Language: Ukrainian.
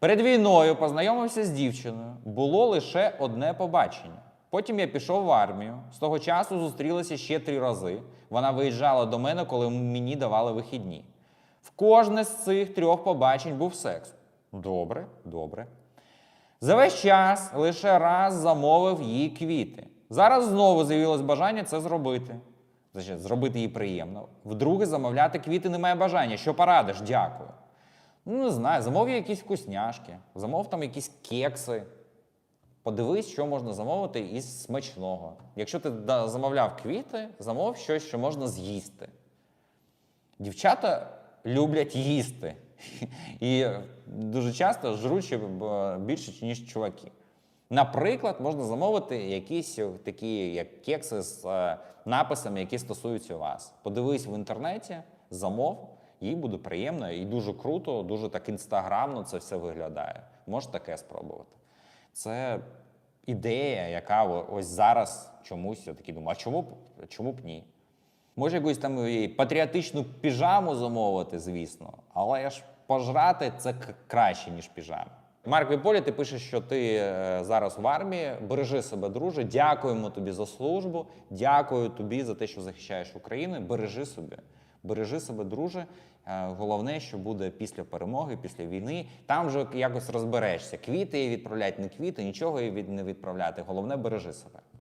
Перед війною познайомився з дівчиною. Було лише одне побачення. Потім я пішов в армію. З того часу зустрілися ще три рази. Вона виїжджала до мене, коли мені давали вихідні. В кожне з цих трьох побачень був секс. Добре, добре. За весь час лише раз замовив їй квіти. Зараз знову з'явилось бажання це зробити. Значить, зробити їй приємно. Вдруге замовляти квіти немає бажання. Що порадиш? Дякую. Ну, не знаю, замов якісь вкусняшки, замов там якісь кекси. Подивись, що можна замовити із смачного. Якщо ти замовляв квіти, замов щось, що можна з'їсти. Дівчата люблять їсти. І дуже часто б- більше, ніж чуваки. Наприклад, можна замовити якісь такі, як кекси з е, написами, які стосуються вас. Подивись в інтернеті, замов, їй буде приємно і дуже круто, дуже так інстаграмно це все виглядає. Можеш таке спробувати. Це ідея, яка ось зараз чомусь я такий думаю, а чому б, чому б ні? Може, якусь там і патріотичну піжаму замовити, звісно, але ж пожрати це краще, ніж піжама. Марк Віполі, ти пишеш, що ти е, зараз в армії. Бережи себе, друже. Дякуємо тобі за службу. Дякую тобі за те, що захищаєш Україну. Бережи себе. Бережи себе, друже. Е, Головне, що буде після перемоги, після війни. Там вже якось розберешся. Квіти їй відправляти, не квіти, нічого не відправляти. Головне, бережи себе.